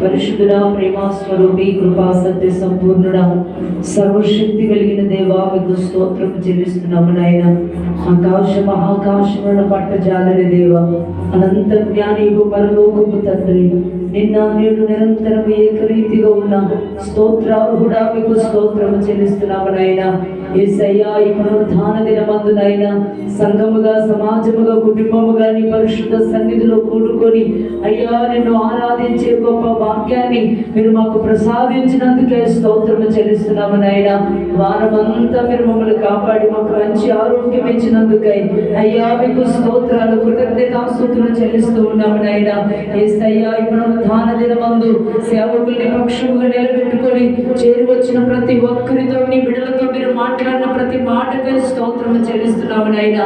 పరిశుద్ధుడా ప్రేమాస్వరూపి కృపా సత్య సంపూర్ణుడా సర్వశక్తి కలిగిన దేవా మీకు స్తోత్రం చెల్లిస్తున్నాము నాయన. ఆకాశ మహాకాశములను పట్ట జాలని దేవ అనంత జ్ఞానికు పరలోకపు తండ్రి. నిన్న నేను నిరంతరం ఏకరీతిగా ఉన్న స్తోత్రార్హుడా మీకు స్తోత్రము చెల్లిస్తున్నాము నాయన. ఏసయ్యా ఈ పునరుద్ధాన దినమందునైనా సంఘముగా సమాజముగా కుటుంబముగా నీ పరిశుద్ధ సన్నిధిలో కూడుకొని అయ్యా నిన్ను ఆరాధించే గొప్ప వాక్యాన్ని మీరు మాకు ప్రసాదించినందుకే స్తోత్రము చెల్లిస్తున్నాము నాయన. వారమంతా మీరు మమ్మల్ని కాపాడి మాకు మంచి ఆరోగ్యం ఇచ్చినందుకై అయ్యా మీకు స్తోత్రాలు కృతజ్ఞతాస్తుతులు చెల్లిస్తూ ఉన్నాము నాయన. ఏసయ్యా ఈ పునరుద్ధాన దినమందు సేవకుల్ని పక్షముగా నిలబెట్టుకొని చేరువచ్చిన ప్రతి ఒక్కరితో నీ బిడ్డలతో మీరు మాట్లాడిన ప్రతి మాటకే స్తోత్రము చెల్లిస్తున్నాము నాయన.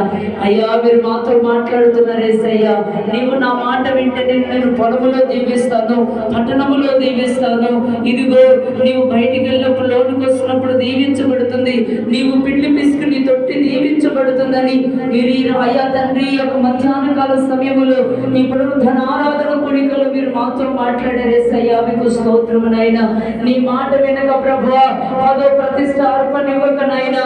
అయ్యా మీరు మాతో మాట్లాడుతున్నారేసయ్యా నీవు నా మాట వింటే నేను పొలములో దీవిస్తాను పట్టణములో దీవిస్తాను. ఇదిగో నీవు బయటికి వెళ్ళినప్పుడు లోనికి వస్తున్నప్పుడు దీవించబడుతుంది. నీవు పిల్లి పిసి తొట్టి దీవించబడుతుందని మీరు ఈ అయ్యా తండ్రి యొక్క మధ్యాహ్న కాల సమయంలో నీ పునరుద్ధన ఆరాధన కొడికలో మీరు మాతో మాట్లాడారు. ఏసయ్యా మీకు స్తోత్రము నీ మాట వెనక ప్రభు అదో ప్రతిష్ట అర్పణ ఇవ్వక నాయన.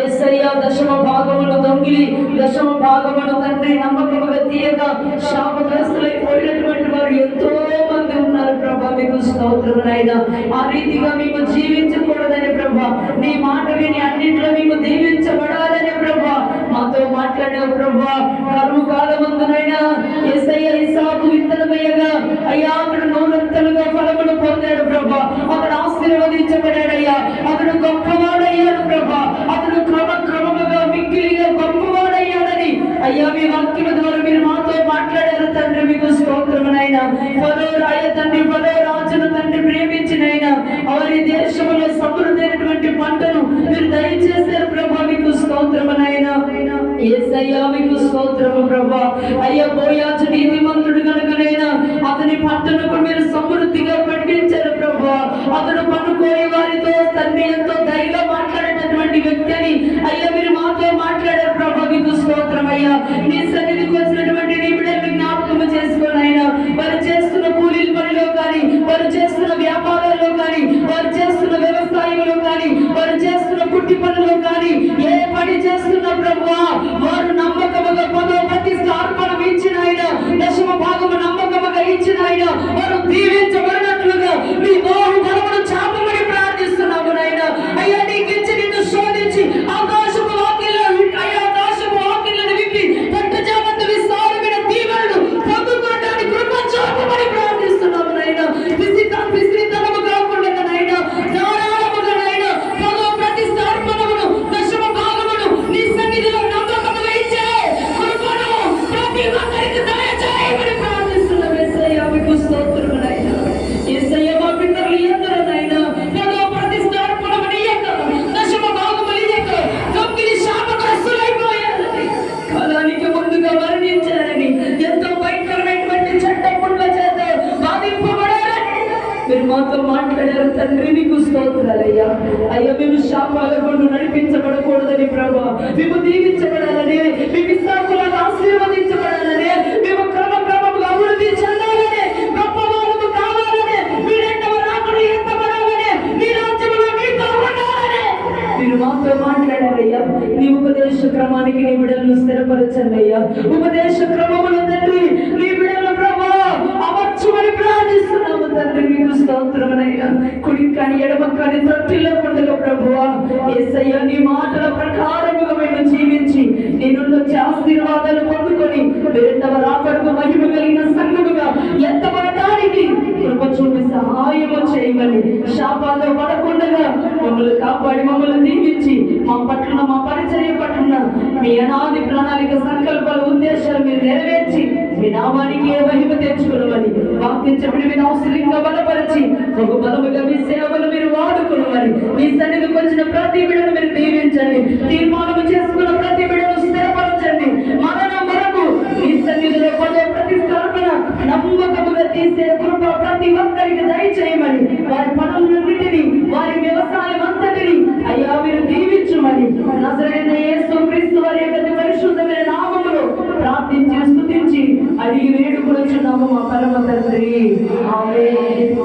ఏసయ్యా దశమ భాగములు దొంగిలి దశమ భాగములు తండ్రి నమ్మకముగా తీయక శాపగ్రస్తులైపోయినటువంటి వారు ఎంతో మంది ఉన్నారు ప్రభా. మీకు స్తోత్రము నాయన. ఆ రీతిగా మేము జీవించకూడదని ప్రభా నీ మాట విని అన్నింటిలో మీకు దీవించ మాట్లాడిన ప్రభా కరువు కాలమందునైనా ఇసాకు విత్తనమయ్యగా అయ్యా అతడు నూనెంతలుగా ఫలములు పొందాడు ప్రభా. అతడు ఆశీర్వదించబడాడయ్యా. అతడు గొప్పవాడయ్యాడు ప్రభా. అతడు క్రమ క్రమముగా మిక్కిలిగా గొప్పవాడయ్యాడని. అయ్యా మీ వాక్యం ద్వారా మీరు మాతో మాట్లాడారు తండ్రి మీకు స్తోత్రమునైనా పదో రాయ తండ్రి పదో రాజును తండ్రి ప్రేమించినైనా వారి దేశంలో సమృద్ధైనటువంటి పంటను మీరు దయచేశారు ప్రభా మీకు స్తోత్రమునైనా ఏసయ్యా మీకు స్తోత్రము ప్రభా. అయ్యా బోయాజు నీతిమంతుడు కనుకనైనా అతని పంటను మీరు సమృద్ధిగా పట్టించారు ప్రభా. అతడు పనుకోని వారితో తండ్రి ఎంతో దయగా మాట్లాడేటటువంటి వ్యక్తి అని అయ్యా మీరు మాతో మాట్లాడారు ప్రభా. మీకు స్తోత్రం అయ్యా. నీ సన్నిధికి వచ్చినటువంటి నీ బిడ్డలు జ్ఞాపకం చేసుకొని అయినా వారు చేస్తున్న కూలీల పనిలో కానీ వారు చేస్తున్న వ్యాపారాల్లో కానీ వారు చేస్తున్న వ్యవసాయంలో కానీ వారు చేస్తున్న కుట్టి పనులు కానీ ఏ పని చేస్తున్న మీరు మాతో మాట్లాడారు తండ్రి నీకు స్తోత్రాలయ్యా. అయ్యా మేము శాపాల గుండు నడిపించబడకూడదని ప్రభా. మేము దీవించబడాలని మేము ఇస్తాకులను ఆశీర్వదించబడాలని మేము క్రమ క్రమముగా అభివృద్ధి చెందాలని గొప్ప వాళ్ళము కావాలని మీ రెండవ రాకడ ఎత్తబడాలని మీ రాజ్యంలో మీతో ఉండాలని. మీరు మాతో మాట్లాడారయ్యా నీ ఉపదేశ క్రమానికి నీ బిడ్డలను స్థిరపరచండి అయ్యా. ఉపదేశ క్రమములు తండ్రి నీ బిడ్డల ప్రభా అమర్చుమని ప్రార్థిస్తున్నాము తండ్రి మీకు స్తోత్రమునయ్యా కుడి కాని ఎడమ కాని తొట్టిలో పండుగ ప్రభువా యేసయ్య నీ మాటల ప్రకారముగా మేము జీవించి నేను వచ్చే ఆశీర్వాదాలు పొందుకొని రెండవ రాకడకు మహిమ కలిగిన సంఘముగా ఎత్తబడటానికి కృప చూపి సహాయము చేయమని శాపాల్లో పడకుండగా మమ్మల్ని కాపాడి మమ్మల్ని దీవించి మా పట్ల మా పరిచర్య పట్ల మీ అనాది ప్రణాళిక సంకల్పాల ఉద్దేశాలు మీరు నెరవేర్చి మీ నామానికి ఏ మహిమ తెచ్చుకున్న వాక్యం చెప్పిన అవసరంగా బలపరిచి ఒక బలముగా మీ సేవలు మీరు వాడుకున్నామని మీ సన్నిధికి వచ్చిన ప్రతి బిడను మీరు దీవించండి. తీర్మానం చేసుకున్న ప్రతి బిడను స్థిరపరచండి. మరణం వరకు మీ సన్నిధిలో పడే ప్రతి స్థాపన నమ్మకముగా తీసే కృప ప్రతి ఒక్కరికి దయచేయమని వారి పనులన్నిటిని వారి వ్యవసాయం అంతటిని అయ్యా మీరు దీవించమని నజరైన యేసు క్రీస్తు వారి యొక్క పరిశుద్ధమైన నామములో ప్రార్థించి స్థుతించి అడిగి నామము మా పరమ తండ్రి